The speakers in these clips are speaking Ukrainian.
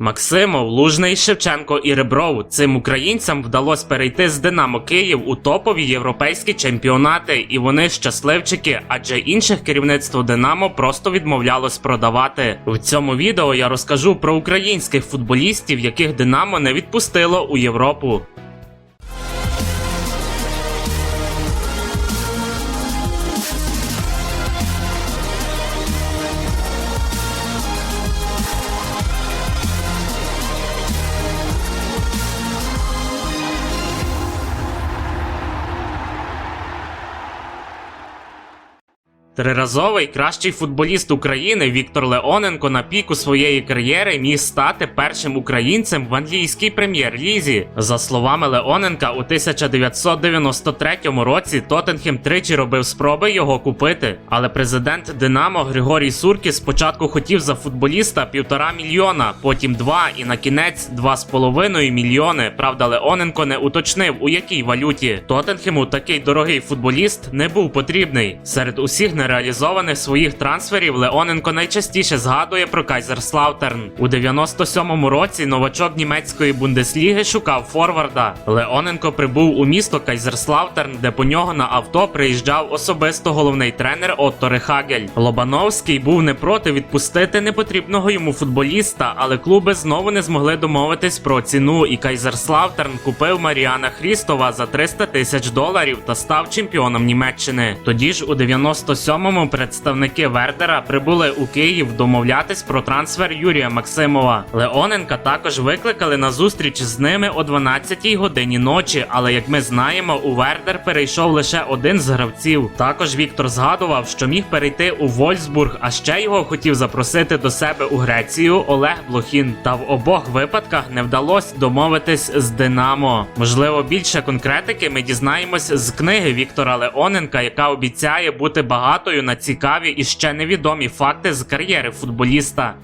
Максимов, Лужний, Шевченко і Ребров. Цим українцям вдалося перейти з Динамо Київ у топові європейські чемпіонати, і вони щасливчики, адже інших керівництво Динамо просто відмовлялось продавати. В цьому відео я розкажу про українських футболістів, яких Динамо не відпустило у Європу. Триразовий кращий футболіст України Віктор Леоненко на піку своєї кар'єри міг стати першим українцем в англійській прем'єр-лізі. За словами Леоненка, у 1993 році Тоттенхем тричі робив спроби його купити. Але президент Динамо Григорій Суркіс спочатку хотів за футболіста півтора мільйона, потім два і на кінець два з половиною мільйони. Правда, Леоненко не уточнив, у якій валюті. Тоттенхему такий дорогий футболіст не був потрібний. Серед усіх нереалізованих своїх трансферів Леоненко найчастіше згадує про Кайзерслаутерн. У 97-му році новачок німецької бундесліги шукав форварда. Леоненко прибув у місто Кайзерслаутерн, де по нього на авто приїжджав особисто головний тренер Отто Рехагель. Лобановський був не проти відпустити непотрібного йому футболіста, але клуби знову не змогли домовитись про ціну, і Кайзерслаутерн купив Маріана Хрістова за 300 тисяч доларів та став чемпіоном Німеччини. Тоді ж у 97-му представники Вердера прибули у Київ домовлятись про трансфер Юрія Максимова. Леоненка також викликали на зустріч з ними о 12-й годині ночі, але як ми знаємо, у Вердер перейшов лише один з гравців. Також Віктор згадував, що міг перейти у Вольсбург, а ще його хотів запросити до себе у Грецію Олег Блохін. Та в обох випадках не вдалося домовитись з Динамо. Можливо, більше конкретики ми дізнаємось з книги Віктора Леоненка, яка обіцяє бути багатою на цікаві і ще невідомі факти з кар'єри футболіста.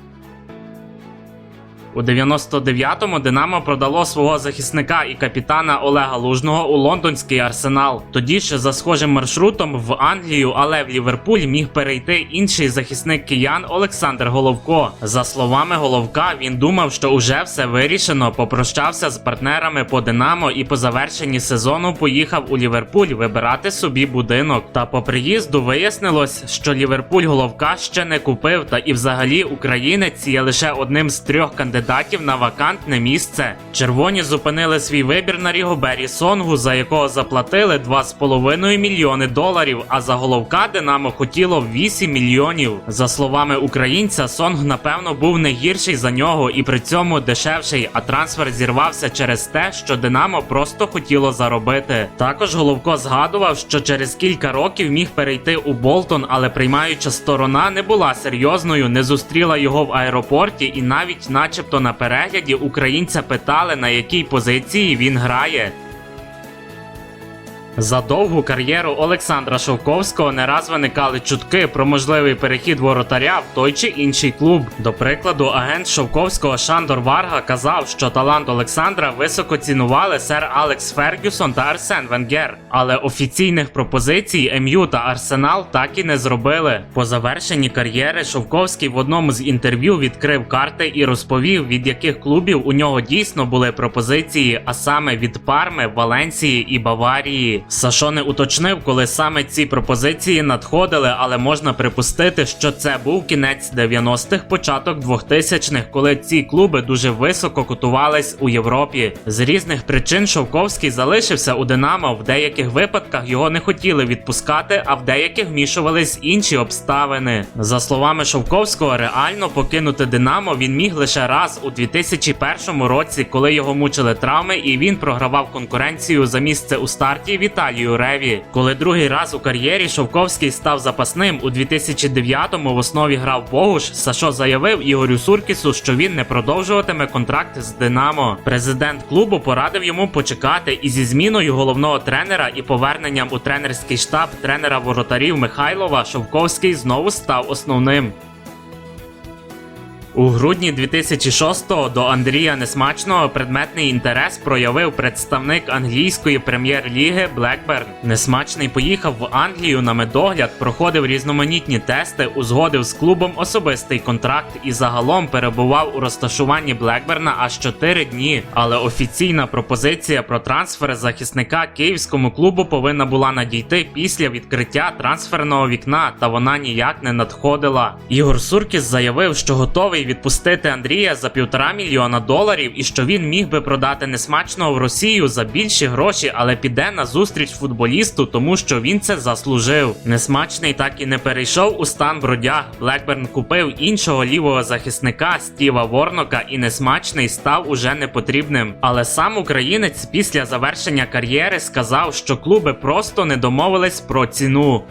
У 99-му Динамо продало свого захисника і капітана Олега Лужного у лондонський арсенал. Тоді ще за схожим маршрутом в Англію, але в Ліверпуль міг перейти інший захисник киян Олександр Головко. За словами Головка, він думав, що уже все вирішено. Попрощався з партнерами по Динамо і по завершенні сезону поїхав у Ліверпуль вибирати собі будинок. Та по приїзду вияснилось, що Ліверпуль Головка ще не купив, та і взагалі українець є лише одним з трьох кандидатів на вакантне місце. Червоні зупинили свій вибір на Рігобері Сонгу, за якого заплатили 2,5 мільйони доларів. А за головка Динамо хотіло 8 мільйонів. За словами українця, Сонг напевно був не гірший за нього і при цьому дешевший. А трансфер зірвався через те, що Динамо просто хотіло заробити. Також Головко згадував, що через кілька років міг перейти у Болтон, але приймаюча сторона не була серйозною, не зустріла його в аеропорті і навіть, начебто, на перегляді українця питали, на якій позиції він грає. За довгу кар'єру Олександра Шовковського не раз виникали чутки про можливий перехід воротаря в той чи інший клуб. До прикладу, агент Шовковського Шандор Варга казав, що талант Олександра високо цінували сер Алекс Фергюсон та Арсен Венгер. Але офіційних пропозицій МЮ та Арсенал так і не зробили. По завершенні кар'єри Шовковський в одному з інтерв'ю відкрив карти і розповів, від яких клубів у нього дійсно були пропозиції, а саме від Парми, Валенсії і Баварії. Сашо не уточнив, коли саме ці пропозиції надходили, але можна припустити, що це був кінець 90-х, початок 2000-х, коли ці клуби дуже високо котувались у Європі. З різних причин Шовковський залишився у Динамо. В деяких випадках його не хотіли відпускати, а в деяких вмішувались інші обставини. За словами Шовковського, реально покинути Динамо він міг лише раз у 2001 році, коли його мучили травми, і він програвав конкуренцію за місце у старті Віталію Реві. Коли другий раз у кар'єрі Шовковський став запасним у 2009-му в основі грав Богуш, Сашо заявив Ігорю Суркісу, що він не продовжуватиме контракт з Динамо. Президент клубу порадив йому почекати і зі зміною головного тренера і поверненням у тренерський штаб тренера воротарів Михайлова Шовковський знову став основним. У грудні 2006-го до Андрія Несмачного предметний інтерес проявив представник англійської прем'єр-ліги Блекберн. Несмачний поїхав в Англію на медогляд, проходив різноманітні тести, узгодив з клубом особистий контракт і загалом перебував у розташуванні Блекберна аж 4 дні. Але офіційна пропозиція про трансфер захисника київському клубу повинна була надійти після відкриття трансферного вікна, та вона ніяк не надходила. Ігор Суркіс заявив, що готовий відпустити Андрія за півтора мільйона доларів і що він міг би продати несмачного в Росію за більші гроші, але піде на зустріч футболісту, тому що він це заслужив. Несмачний так і не перейшов у стан бродяг. Блекберн купив іншого лівого захисника Стіва Ворнока, і несмачний став уже непотрібним. Але сам українець після завершення кар'єри сказав, що клуби просто не домовились про ціну.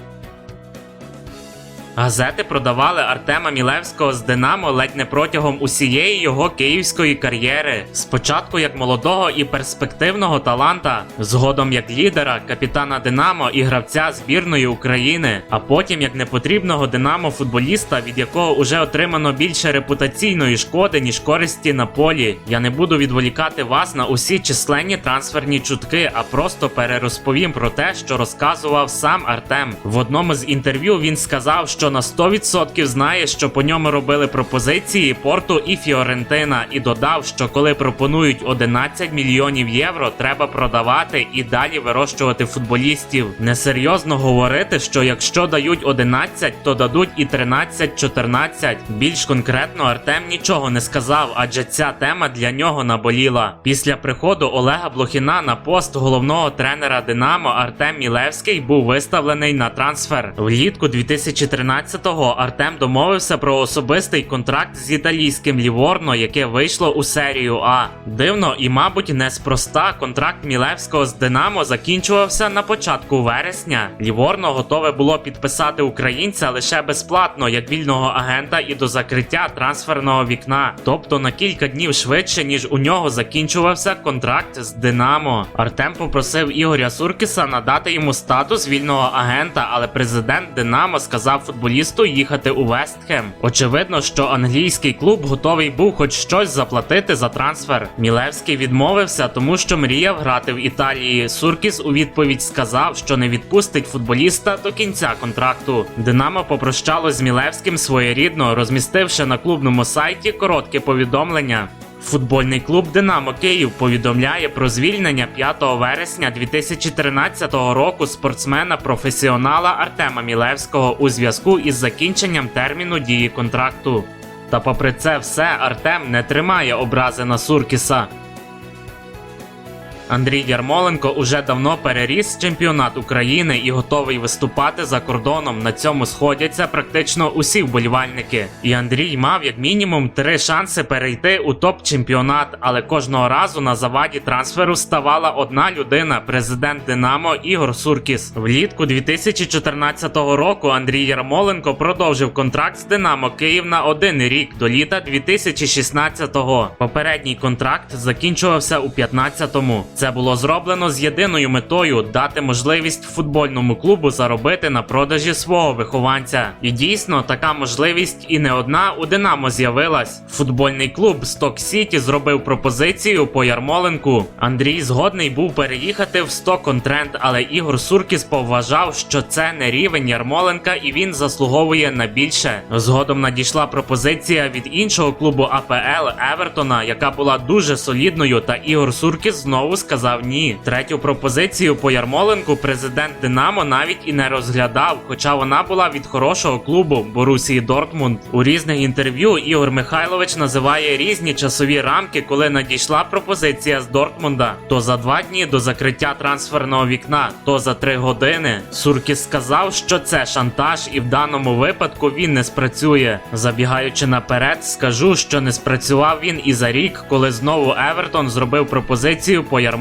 Газети продавали Артема Мілевського з Динамо ледь не протягом усієї його київської кар'єри. Спочатку як молодого і перспективного таланта, згодом як лідера, капітана Динамо і гравця збірної України, а потім як непотрібного Динамо футболіста, від якого уже отримано більше репутаційної шкоди, ніж користі на полі. Я не буду відволікати вас на усі численні трансферні чутки, а просто перерозповім про те, що розказував сам Артем. В одному з інтерв'ю він сказав, що на 100% знає, що по ньому робили пропозиції Порту і Фіорентина, і додав, що коли пропонують 11 мільйонів євро, треба продавати і далі вирощувати футболістів. Несерйозно говорити, що якщо дають 11, то дадуть і 13-14. Більш конкретно Артем нічого не сказав, адже ця тема для нього наболіла. Після приходу Олега Блохіна на пост головного тренера Динамо Артем Мілевський був виставлений на трансфер. Влітку 2013-го Артем домовився про особистий контракт з італійським Ліворно, яке вийшло у серію А. Дивно і, мабуть, неспроста контракт Мілевського з Динамо закінчувався на початку вересня. Ліворно готове було підписати українця лише безплатно, як вільного агента, і до закриття трансферного вікна, тобто на кілька днів швидше, ніж у нього закінчувався контракт з Динамо. Артем попросив Ігоря Суркіса надати йому статус вільного агента, але президент Динамо сказав футболісту їхати у Вестхем. Очевидно, що англійський клуб готовий був хоч щось заплатити за трансфер. Мілевський відмовився, тому що мріяв грати в Італії. Суркіс у відповідь сказав, що не відпустить футболіста до кінця контракту. Динамо попрощалось з Мілевським своєрідно, розмістивши на клубному сайті коротке повідомлення. Футбольний клуб Динамо Київ повідомляє про звільнення 5 вересня 2013 року спортсмена-професіонала Артема Мілевського у зв'язку із закінченням терміну дії контракту. Та попри це все Артем не тримає образи на Суркіса. Андрій Ярмоленко уже давно переріс чемпіонат України і готовий виступати за кордоном. На цьому сходяться практично усі вболівальники. І Андрій мав як мінімум три шанси перейти у топ-чемпіонат, але кожного разу на заваді трансферу ставала одна людина президент Динамо Ігор Суркіс. Влітку 2014 року Андрій Ярмоленко продовжив контракт з Динамо Київ на один рік до літа 2016-го. Попередній контракт закінчувався у 15-му. Це було зроблено з єдиною метою дати можливість футбольному клубу заробити на продажі свого вихованця. І дійсно така можливість і не одна у Динамо з'явилась. Футбольний клуб Сток Сіті зробив пропозицію по Ярмоленку. Андрій згодний був переїхати в Сток-Контрент, але Ігор Суркіс повважав, що це не рівень Ярмоленка і він заслуговує на більше. Згодом надійшла пропозиція від іншого клубу АПЛ Евертона, яка була дуже солідною, та Ігор Суркіс знову сказав ні. Третю пропозицію по Ярмоленку президент Динамо навіть і не розглядав, хоча вона була від хорошого клубу Борусії Дортмунд. У різних інтерв'ю Ігор Михайлович називає різні часові рамки, коли надійшла пропозиція з Дортмунда. То за два дні до закриття трансферного вікна, то за три години. Суркіс сказав, що це шантаж, і в даному випадку він не спрацює. Забігаючи наперед, скажу, що не спрацював він і за рік, коли знову Евертон зробив пропозицію по Ярмоленку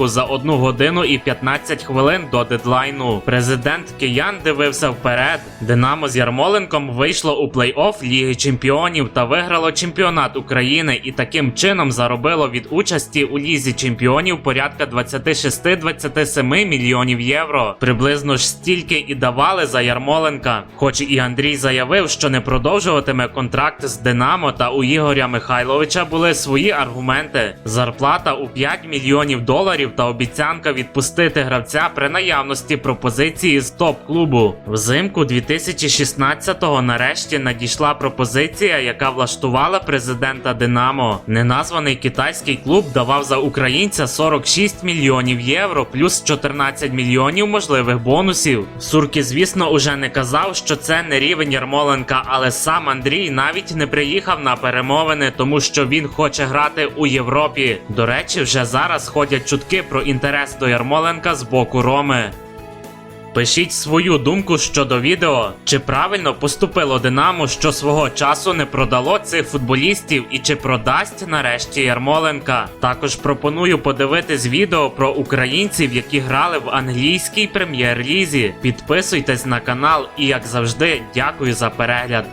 за 1 годину і 15 хвилин до дедлайну. Президент Киян дивився вперед. Динамо з Ярмоленком вийшло у плей-офф Ліги Чемпіонів та виграло чемпіонат України і таким чином заробило від участі у Лізі Чемпіонів порядка 26-27 мільйонів євро. Приблизно ж стільки і давали за Ярмоленка. Хоч і Андрій заявив, що не продовжуватиме контракт з Динамо, та у Ігоря Михайловича були свої аргументи: зарплата у 5 мільйонів доларів та обіцянка відпустити гравця при наявності пропозиції з топ-клубу. Взимку 2016-го нарешті надійшла пропозиція, яка влаштувала президента Динамо. Неназваний китайський клуб давав за українця 46 мільйонів євро плюс 14 мільйонів можливих бонусів. Сурки, звісно, уже не казав, що це не рівень Ярмоленка, але сам Андрій навіть не приїхав на перемовини, тому що він хоче грати у Європі. До речі, вже зараз ходять чутки про інтерес до Ярмоленка з боку Роми. Пишіть свою думку щодо відео, чи правильно поступило Динамо, що свого часу не продало цих футболістів, і чи продасть нарешті Ярмоленка. Також пропоную подивитись відео про українців, які грали в англійській прем'єр-лізі. Підписуйтесь на канал і, як завжди, дякую за перегляд.